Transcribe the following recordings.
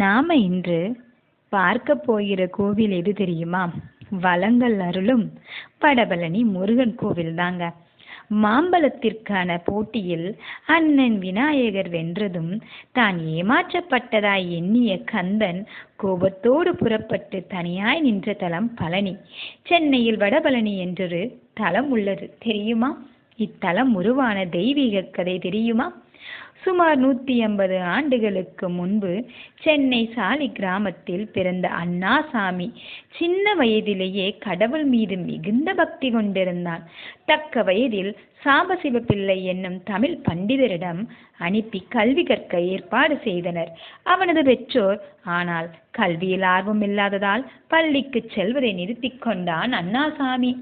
நாம இன்று பார்க்க போகிற கோவில் எது தெரியுமா? வளங்கள் அருளும் வடபழனி முருகன் கோவில் தாங்க. மாம்பழத்திற்கான போட்டியில் அண்ணன் விநாயகர் வென்றதும் தான் ஏமாற்றப்பட்டதாய் எண்ணிய கந்தன் கோபத்தோடு புறப்பட்டு தனியாய் நின்ற தலம் பழனி. சென்னையில் வடபழனி என்றொரு தலம் உள்ளது. தெரியுமா? இத்தலம் உருவான தெய்வீக கதை தெரியுமா? சுமார் நூற்றி ஐம்பது ஆண்டுகளுக்கு முன்பு சென்னை சாலி கிராமத்தில் பிறந்த அண்ணாசாமி சின்ன வயதிலேயே கடவுள் மீது மிகுந்த பக்தி கொண்டிருந்தான். தக்க வயதில் சாம்பசிவ பிள்ளை என்னும் தமிழ் பண்டிதரிடம் அனுப்பி கல்வி கற்க ஏற்பாடு செய்தனர். அவனது பெற்றோர் ஆனால் கல்வியில் ஆர்வம் இல்லாததால் பள்ளிக்கு செல்வதை நிறுத்திக் கொண்டான் அண்ணாசாமி.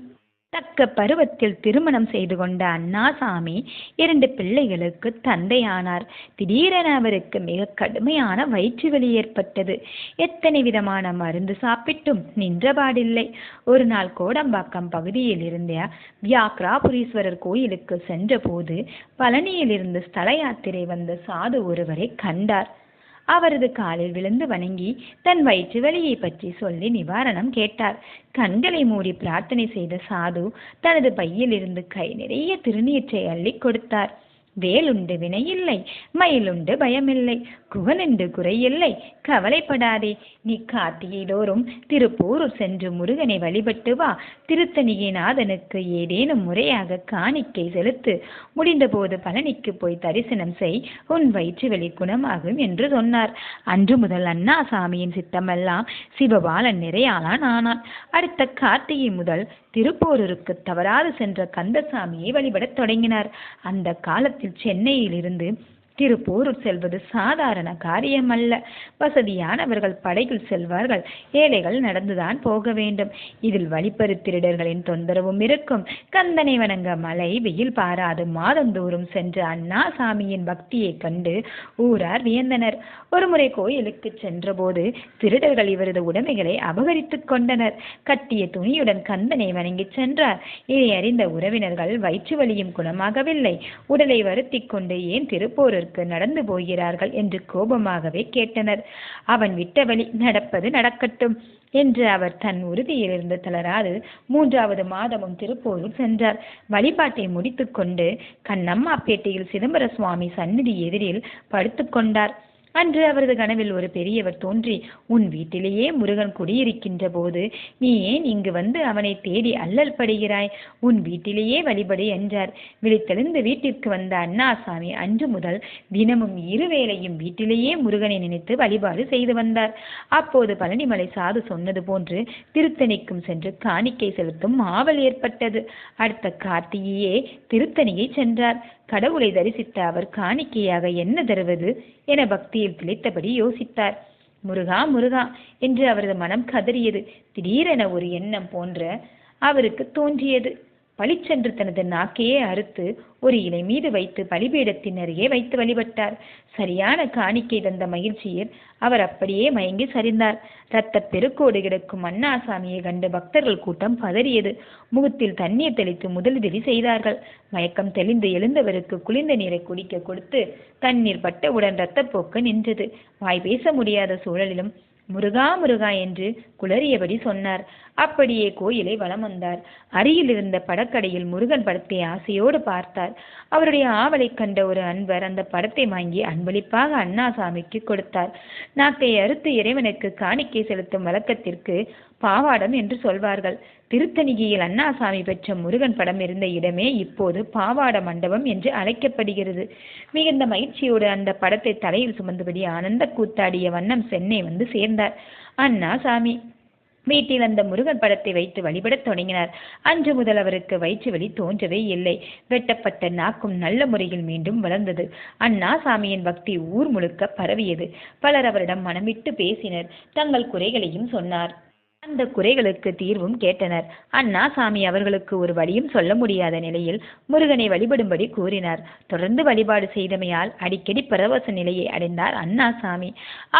தக்க பருவத்தில் திருமணம் செய்து கொண்ட அண்ணாசாமி இரண்டு பிள்ளைகளுக்கு தந்தையானார். திடீரென அவருக்கு மிக கடுமையான வயிற்று வலி ஏற்பட்டது. எத்தனை விதமான மருந்து சாப்பிட்டும் நின்றபாடில்லை. ஒரு நாள் கோடம்பாக்கம் பகுதியில் இருந்த வியாக்ராபுரீஸ்வரர் கோயிலுக்கு சென்றபோது பழனியில் இருந்து ஸ்தல யாத்திரை வந்த சாது ஒருவரை கண்டார். அவரது காலில் விழுந்து வணங்கி தன் வயிற்று வலியை பற்றி சொல்லி நிவாரணம் கேட்டார். கண்களை மூடி பிரார்த்தனை செய்த சாது தனது பையிலிருந்து கை நிறைய திருநீற்றை அள்ளி கொடுத்தார். வேலுண்டு வினையில்லை மயிலுண்டு பயமில்லை. குகன் என்று குறையில்லை. கவலைப்படாதே. நீ கார்த்திகை தோறும் சென்று முருகனை வழிபட்டு வா. திருத்தணிகைநாதனுக்கு ஏதேனும் முறையாக காணிக்கை செலுத்து. முடிந்தபோது பழனிக்கு போய் தரிசனம் செய். உன் வயிற்று வெளி குணமாகும் என்று சொன்னார். அன்று முதல் அண்ணாசாமியின் சித்தமெல்லாம் சிவபாலன் நிறையாளான் ஆனான். அடுத்த கார்த்திகை முதல் திருப்போரூருக்கு தவறாது சென்ற கந்தசாமியை வழிபடத் தொடங்கினார். அந்த காலத்தில் சென்னையில் திருப்பூர் செல்வது சாதாரண காரியமல்ல. வசதியானவர்கள் படையில் செல்வார்கள். ஏழைகள் நடந்துதான் போக வேண்டும். இதில் வழிப்பறி திருடர்களின் தொந்தரவும் இருக்கும். கந்தனை வணங்க மலை வெயில் பாராது. மாதந்தோறும் சென்று அண்ணா சாமியின் பக்தியைக் கண்டு ஊரார் வியந்தனர். ஒருமுறை கோயிலுக்கு சென்றபோது திருடர்கள் இவரது உடைமைகளை அபகரித்துக் கொண்டனர். கட்டிய துணியுடன் கந்தனை வணங்கி சென்றார். இதை அறிந்த உறவினர்கள் வயிற்று வலியும் குணமாகவில்லை. உடலை வருத்திக் கொண்டு ஏன் திருப்போருக்கு நடந்து போகிறார்கள் என்று கோபமாகவே கேட்டனர். அவன் விட்ட வழி நடப்பது நடக்கட்டும் என்று அவர் தன் உறுதியிலிருந்து தளராது மூன்றாவது மாதமும் திருப்பூரில் சென்றார். வழிபாட்டை முடித்துக்கொண்டு கண்ணம்மாப்பேட்டையில் சிதம்பர சுவாமி சந்நிதி எதிரில் படுத்துக்கொண்டார். அன்று அவரது கனவில் ஒரு பெரியவர் தோன்றி உன் வீட்டிலேயே முருகன் குடியிருக்கின்ற போது நீ ஏன் இங்கு வந்து அவனை தேடி அல்லல் படுகிறாய்? உன் வீட்டிலேயே வழிபடு என்றார். விழித்தெழுந்து வீட்டிற்கு வந்த அண்ணாசாமி அன்று முதல் தினமும் இருவேளையும் வீட்டிலேயே முருகனை நினைத்து வழிபாடு செய்து வந்தார். அப்போது பழனிமலை சாது சொன்னது போன்று திருத்தணிக்கும் சென்று காணிக்கை செலுத்தும் ஆவல் ஏற்பட்டது. அடுத்த கார்த்திகையே திருத்தணியை சென்றார். கடவுளை தரிசித்த அவர் காணிக்கையாக என்ன தருவது? என பக்தி பக்தியில் திளைத்தபடி யோசித்தார். முருகா முருகா என்று அவரது மனம் கதறியது. திடீரென ஒரு எண்ணம் போன்ற அவருக்கு தோன்றியது. பளிச்சென்று தனது நாக்கையே அறுத்து ஒரு இலை மீது வைத்து பலிபீடத்தின் அருகே வைத்து வழிபட்டார். சரியான காணிக்கை தந்த மகிழ்ச்சியில் அவர் அப்படியே மயங்கி சரிந்தார். இரத்த பெருக்கோடு கிடக்கும் அண்ணாசாமியை கண்டு பக்தர்கள் கூட்டம் பதறியது. முகத்தில் தண்ணீர் தெளித்து முதலுதவி செய்தார்கள். மயக்கம் தெளிந்து எழுந்தவருக்கு குளிர்ந்த நீரை குடிக்க கொடுத்து தண்ணீர் பட்டவுடன் இரத்தப்போக்கு நின்றது. வாய் பேச முடியாத சூழலிலும் முருகா முருகா என்று குளறியபடி சொன்னார். அப்படியே கோயிலை வலம் வந்தார். அருகில் இருந்த படக்கடையில் முருகன் படத்தை ஆசையோடு பார்த்தார். அவருடைய ஆவலை கண்ட ஒரு அன்பர் அந்த படத்தை வாங்கி அன்பளிப்பாக அண்ணாசாமிக்கு கொடுத்தார். நாக்கை அறுத்து இறைவனுக்கு காணிக்கை செலுத்தும் வழக்கத்திற்கு பாவாடம் என்று சொல்வார்கள். திருத்தணிகையில் அண்ணாசாமி பெற்ற முருகன் படம் இருந்த இடமே இப்போது பாவாட மண்டபம் என்று அழைக்கப்படுகிறது. மிகுந்த மகிழ்ச்சியோடு அந்த படத்தை தலையில் சுமந்தபடி ஆனந்த கூத்தாடிய வண்ணம் சென்னை வந்து சேர்ந்தார். அண்ணாசாமி வீட்டில் அந்த முருகன் படத்தை வைத்து வழிபடத் தொடங்கினார். அன்று முதல் அவருக்கு வயிற்று வலி தோன்றவே இல்லை. வெட்டப்பட்ட நாக்கும் நல்ல முறையில் மீண்டும் வளர்ந்தது. அண்ணாசாமியின் பக்தி ஊர் முழுக்க பரவியது. பலர் அவரிடம் மனமிட்டு பேசினர். தங்கள் குறைகளையும் சொன்னார். அந்த குறைகளுக்கு தீர்வும் கேட்டனர். அண்ணாசாமி அவர்களுக்கு ஒரு வழியும் சொல்ல முடியாத நிலையில் முருகனை வழிபடும்படி கூறினார். தொடர்ந்து வழிபாடு செய்தமையால் அடிக்கடி பரவச நிலையை அடைந்தார் அண்ணாசாமி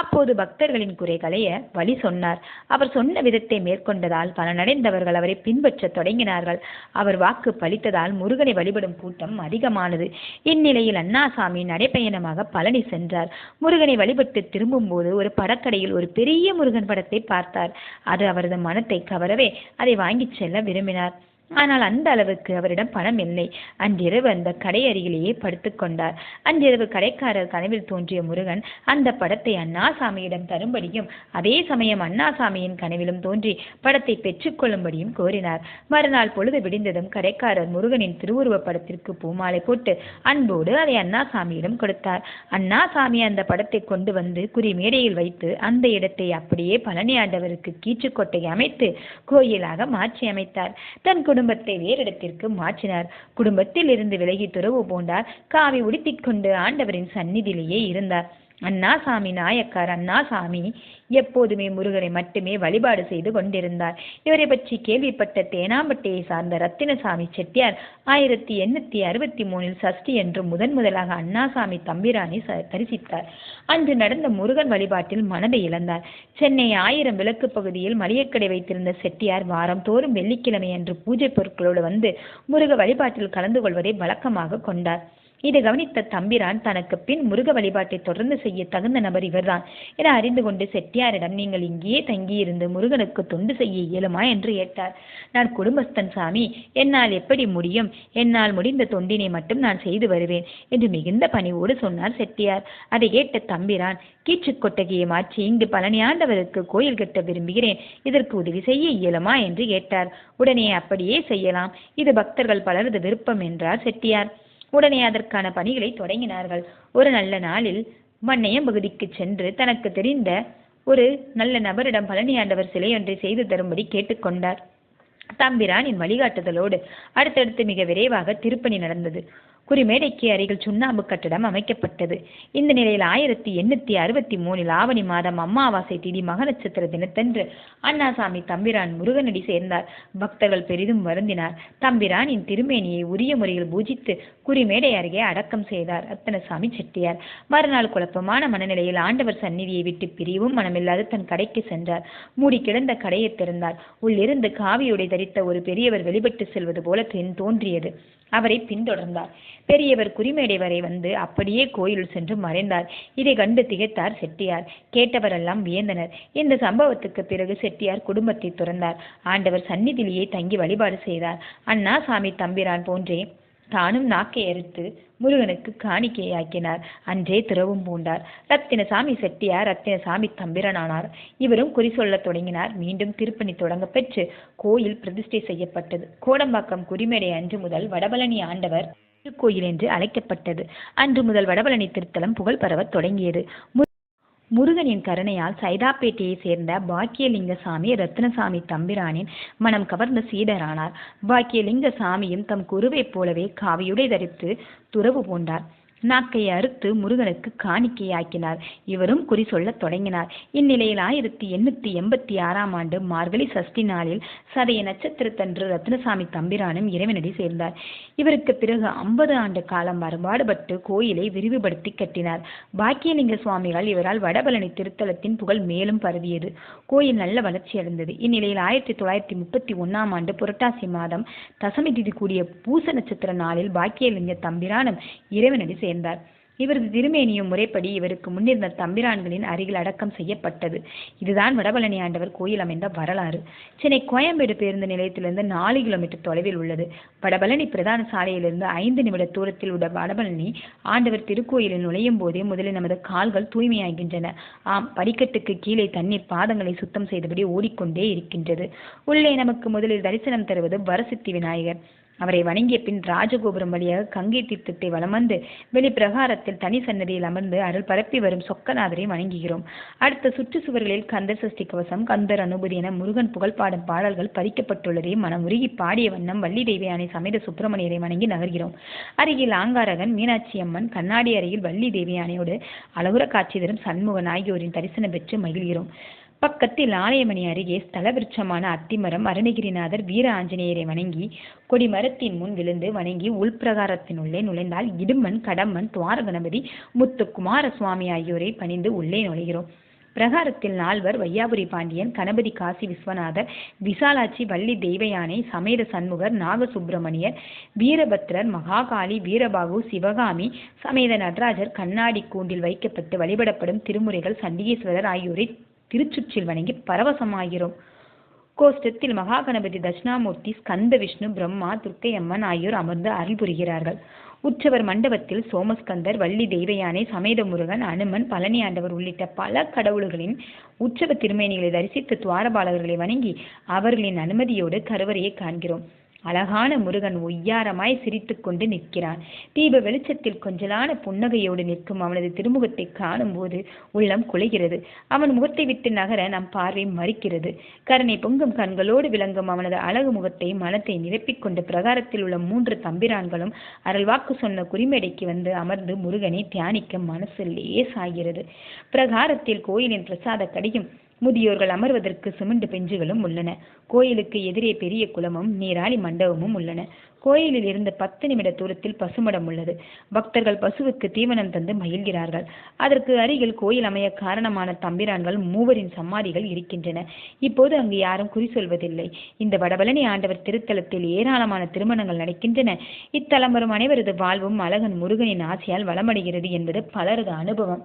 அப்போது பக்தர்களின் குறைகளைய வழி சொன்னார். அவர் சொன்ன விதத்தை மேற்கொண்டதால் பலனடைந்தவர்கள் அவரை பின்பற்றத் தொடங்கினார்கள். அவர் வாக்கு பலித்ததால் முருகனை வழிபடும் கூட்டம் அதிகமானது. இந்நிலையில் அண்ணாசாமி நடைப்பயணமாக பழனி சென்றார். முருகனை வழிபட்டு திரும்பும்போது ஒரு படக்கடையில் ஒரு பெரிய முருகன் படத்தை பார்த்தார். அது அவர் அவரது மனத்தை கவரவே அதை வாங்கிச் செல்ல விரும்பினார். ஆனால் அந்த அளவுக்கு அவரிடம் பணம் இல்லை. அன்றிரவு அந்த கடை அருகிலேயே படுத்துக் கொண்டார். அன்றிரவு கடைக்காரர் கனவில் தோன்றிய முருகன் அந்த படத்தை அண்ணாசாமியிடம் தரும்படியும் அதே சமயம் அண்ணாசாமியின் கனவிலும் தோன்றி படத்தை பெற்றுக்கொள்ளும்படியும் கோரினார். மறுநாள் பொழுது விடிந்ததும் கடைக்காரர் முருகனின் திருவுருவப் படத்திற்கு பூமாலை போட்டு அன்போடு அதை அண்ணாசாமியிடம் கொடுத்தார். அண்ணாசாமி அந்த படத்தை கொண்டு வந்து குறி மேடையில் வைத்து அந்த இடத்தை அப்படியே பழனி ஆண்டவருக்கு கீற்றுக்கொட்டை அமைத்து கோயிலாக மாற்றி அமைத்தார் தன் குடும்பத்தை வேறிடத்திற்கு மாற்றினார். குடும்பத்தில் இருந்து விலகி துறவு பூண்டார். காவி உடுத்திக் கொண்டு ஆண்டவரின் சந்நிதியிலேயே இருந்தார். அண்ணாசாமி நாயக்கார் அண்ணாசாமி எப்போதுமே முருகனை மட்டுமே வழிபாடு செய்து கொண்டிருந்தார். இவரை பற்றி கேள்விப்பட்ட தேனாம்பட்டையை சார்ந்த ரத்தினசாமி செட்டியார் ஆயிரத்தி எண்ணூத்தி அறுபத்தி மூணில் சஷ்டி என்று முதன் முதலாக அண்ணாசாமி தம்பிரானை ச- தரிசித்தார். அன்று நடந்த முருகன் வழிபாட்டில் மனதை இழந்தார். சென்னை ஆயிரம் விளக்கு பகுதியில் மளிகைக்கடை வைத்திருந்த செட்டியார் வாரம் தோறும் வெள்ளிக்கிழமை அன்று பூஜை பொருட்களோடு வந்து முருக வழிபாட்டில் கலந்து கொள்வதை வழக்கமாக கொண்டார். இதை கவனித்த தம்பிரான் தனக்கு பின் முருக வழிபாட்டை தொடர்ந்து செய்ய தகுந்த நபர் இவர்தான் என அறிந்து கொண்டு செட்டியாரிடம் நீங்கள் இங்கேயே தங்கியிருந்து முருகனுக்கு தொண்டு செய்ய இயலுமா? என்று கேட்டார். நான் குடும்பஸ்தன் சாமி என்னால் எப்படி முடியும்? என்னால் முடிந்த தொண்டினை மட்டும் நான் செய்து வருவேன் என்று மிகுந்த பணிவோடு சொன்னார் செட்டியார். அதை கேட்ட தம்பிரான் கீச்சு கொட்டகையை மாற்றி இங்கு பழனியாண்டவருக்கு கோயில் கட்ட விரும்புகிறேன். இதற்கு உதவி செய்ய இயலுமா? என்று கேட்டார். உடனே அப்படியே செய்யலாம். இது பக்தர்கள் பலரது விருப்பம் என்றார் செட்டியார். உடனே அதற்கான பணிகளை தொடங்கினார்கள். ஒரு நல்ல நாளில் மண்ணையம் பகுதிக்கு சென்று தனக்கு தெரிந்த ஒரு நல்ல நபரிடம் பழனியாண்டவர் சிலை ஒன்றை செய்து தரும்படி கேட்டுக்கொண்டார் தம்பிரானின் வழிகாட்டுதலோடு அடுத்தடுத்து மிக விரைவாக திருப்பணி நடந்தது. குறிமேடைக்கு அருகில் சுண்ணாம்பு கட்டடம் அமைக்கப்பட்டது. இந்த நிலையில் ஆயிரத்தி எண்ணூத்தி அறுபத்தி மூணில் ஆவணி மாதம் அம்மாவாசை திதி மக நட்சத்திர தினத்தன்று அண்ணாசாமி தம்பிரான் முருகனடி சேர்ந்தார். பக்தர்கள் பெரிதும் வருந்தினார். தம்பிரானின் திருமேனியை உரிய முறையில் பூஜித்து குறிமேடை அருகே அடக்கம் செய்தார் ரத்தனசாமி செட்டியார். மறுநாள் குழப்பமான மனநிலையில் ஆண்டவர் சந்நிதியை விட்டு பிரியவும் மனமில்லாது தன் கடைக்கு சென்றார். மூடி கிடந்த கடையை திறந்தார். உள்ளிருந்து காவியுடை தரித்த ஒரு பெரியவர் வெளிப்பட்டு செல்வது போல தென் தோன்றியது. அவரை பின்தொடர்ந்தார். பெரியவர் குறிமேடை வரை வந்து அப்படியே கோயில் சென்று மறைந்தார். இதை கண்டு திகைத்தார் செட்டியார். கேட்டவரெல்லாம் வியந்தனர். இந்த சம்பவத்துக்கு பிறகு செட்டியார் குடும்பத்தை துறந்தார். ஆண்டவர் சந்நிதியிலேயே தங்கி வழிபாடு செய்தார். அண்ணா சாமி தம்பிரான் போன்றே தானும் நாக்கை அறுத்து முருகனுக்கு காணிக்கையாக்கினார். அன்றே திரவும் பூண்டார். ரத்தினசாமி செட்டியார் ரத்தினசாமி தம்பிரனானார். இவரும் குறி சொல்லத் தொடங்கினார். மீண்டும் திருப்பணி தொடங்க பெற்று கோயில் பிரதிஷ்டை செய்யப்பட்டது. கோடம்பாக்கம் குறிமேடை அன்று முதல் வடபழனி ஆண்டவர் திருக்கோயில் என்று அழைக்கப்பட்டது. அன்று முதல் வடபழனி திருத்தலம் புகழ் பரவத் தொடங்கியது. மு- முருகனின் கருணையால் சைதாப்பேட்டையை சேர்ந்த பாக்கியலிங்க சாமி ரத்னசாமி தம்பிரானின் மனம் கவர்ந்த சீடரானார். பாக்கியலிங்க சாமியும் தம் குருவைப் போலவே காவியுடை தரித்து துறவு பூண்டார். நாக்கை அறுத்து முருகனுக்கு காணிக்கையாக்கினார். இவரும் குறி சொல்லத் தொடங்கினார். இந்நிலையில் ஆயிரத்தி எண்ணூத்தி எண்பத்தி ஆறாம் ஆண்டு மார்கழி சஷ்டி நாளில் சதய நட்சத்திரத்தன்று ரத்னசாமி தம்பிரானும் இறைவனடி சேர்ந்தார். இவருக்கு பிறகு ஐம்பது ஆண்டு காலம் மறுபாடுபட்டு கோயிலை விரிவுபடுத்தி கட்டினார். பாக்கியலிங்க சுவாமிகள் இவரால் வடபழனி திருத்தலத்தின் புகழ் மேலும் பரவியது. கோயில் நல்ல வளர்ச்சி அடைந்தது. இந்நிலையில் ஆயிரத்தி தொள்ளாயிரத்தி முப்பத்தி ஒன்னாம் ஆண்டு புரட்டாசி மாதம் தசமி திதி கூடிய பூச நட்சத்திர நாளில் பாக்கியலிங்க தம்பிரானும் இறைவனடி சேர்ந்தார் இவரது திருமேனியும் முறைப்படி இவருக்கு முன்னிருந்த தம்பிரான்களின் அருகில் அடக்கம் செய்யப்பட்டது. இதுதான் வடபழனி ஆண்டவர் கோயில் அமைந்த வரலாறு. சென்னை கோயம்பேடு பேருந்து நிலையத்திலிருந்து நாலு கிலோமீட்டர் தொலைவில் உள்ளது. வடபழனி பிரதான சாலையிலிருந்து ஐந்து நிமிட தூரத்தில் உள்ள வடபழனி ஆண்டவர் திருக்கோயிலில் நுழையும் போதே முதலில் நமது கால்கள் தூய்மையாகின்றன. ஆம் படிக்கட்டுக்கு கீழே தண்ணீர் பாதங்களை சுத்தம் செய்தபடி ஓடிக்கொண்டே இருக்கின்றது. உள்ளே நமக்கு முதலில் தரிசனம் தருவது வரசித்தி விநாயகர். அவரை வணங்கிய பின் ராஜகோபுரம் வழியாக கங்கை தீர்த்தத்தை வலம் வந்து வெளிப்பிரகாரத்தில் தனி சன்னதியில் அமர்ந்து அருள் பரப்பி வரும் சொக்கநாதரை வணங்குகிறோம். அடுத்த சுற்று சுவர்களில் கந்தர் சஷ்டி கவசம் கந்தர் அனுபதி என முருகன் புகழ் பாடும் பாடல்கள் பதிக்கப்பட்டுள்ளதை மனமுருகி பாடிய வண்ணம் வள்ளி தேவியானை சமேத சுப்பிரமணியரை வணங்கி நகர்கிறோம். அருகில் ஆங்காரகன் மீனாட்சி அம்மன் கண்ணாடி அருகில் வள்ளி தேவியானையோடு அழகுற காட்சி தரும் சண்முகன் ஆகியோரின் தரிசனம் பெற்று மகிழ்கிறோம். பக்கத்தில் ஆலயமணி அருகே ஸ்தலவிருட்சமான அத்திமரம் அருணகிரிநாதர் வீர ஆஞ்சநேயரை வணங்கி கொடிமரத்தின் முன் விழுந்து வணங்கி உள்பிரகாரத்தினுள்ளே நுழைந்தால் இடுமன் கடம்மன் துவார கணபதி முத்து சுவாமி ஆகியோரை பணிந்து உள்ளே நுழைகிறோம். பிரகாரத்தில் நால்வர் வையாபுரி பாண்டியன் கணபதி காசி விஸ்வநாதர் விசாலாட்சி வள்ளி தெய்வயானை சமேத சண்முகர் நாகசுப்பிரமணியர் வீரபத்ரர் மகாகாளி வீரபாகு சிவகாமி சமேத நடராஜர் கண்ணாடி கூண்டில் வைக்கப்பட்டு வழிபடப்படும் திருமுறைகள் சண்டிகேஸ்வரர் ஆகியோரை திருச்சுற்றில் வணங்கி பரவசமாகிறோம் கோஷ்டத்தில் மகாகணபதி தட்சிணாமூர்த்தி ஸ்கந்த விஷ்ணு பிரம்மா துர்க்கையம்மன் ஆகியோர் அமர்ந்து அருள் புரிகிறார்கள். உற்சவர் மண்டபத்தில் சோமஸ்கந்தர் வள்ளி தெய்வயானை சமேத முருகன் அனுமன் பழனி ஆண்டவர் உள்ளிட்ட பல கடவுள்களின் உற்சவ திருமேனிகளை தரிசித்து துவாரபாலகர்களை வணங்கி அவர்களின் அனுமதியோடு கருவறையை காண்கிறோம். அழகான முருகன் ஒய்யாரமாய் சிரித்துக்கொண்டு நிற்கிறான் தீப வெளிச்சத்தில் கொஞ்சலான புன்னகையோடு நிற்கும் அவனது திருமுகத்தை காணும்போது உள்ளம் குலைகிறது. அவன் முகத்தை விட்டு நகர நம் பார்வை மறிக்கிறது. கருணை பொங்கும் கண்களோடு விளங்கும் அவனது அழகு முகத்தை மனத்தை நிரப்பிக்கொண்டு பிரகாரத்தில் உள்ள மூன்று தம்பிரான்களும் அருள்வாக்கு சொன்ன குறிமேடைக்கு வந்து அமர்ந்து முருகனை தியானிக்க மனசு லேசாகிறது. பிரகாரத்தில் கோயிலின் பிரசாத கடியும் முதியோர்கள் அமர்வதற்கு சிமெண்ட் பெஞ்சுகளும் உள்ளன. கோயிலுக்கு எதிரே பெரிய குளமும் நீராளி மண்டபமும் உள்ளன. கோயிலில் இருந்து பத்து நிமிட தூரத்தில் பசுமடம் உள்ளது. பக்தர்கள் பசுவுக்கு தீவனம் தந்து மகிழ்கிறார்கள். அதற்கு அருகில் கோயில் அமைய காரணமான தம்பிரான்கள் மூவரின் சமாதிகள் இருக்கின்றன. இப்போது அங்கு யாரும் குறி சொல்வதில்லை. இந்த வடபழனி ஆண்டவர் திருத்தலத்தில் ஏராளமான திருமணங்கள் நடக்கின்றன. இத்தலம் வரும் அனைவரது வாழ்வும் அழகன் முருகனின் ஆசையால் வளமடைகிறது என்பது பலரது அனுபவம்.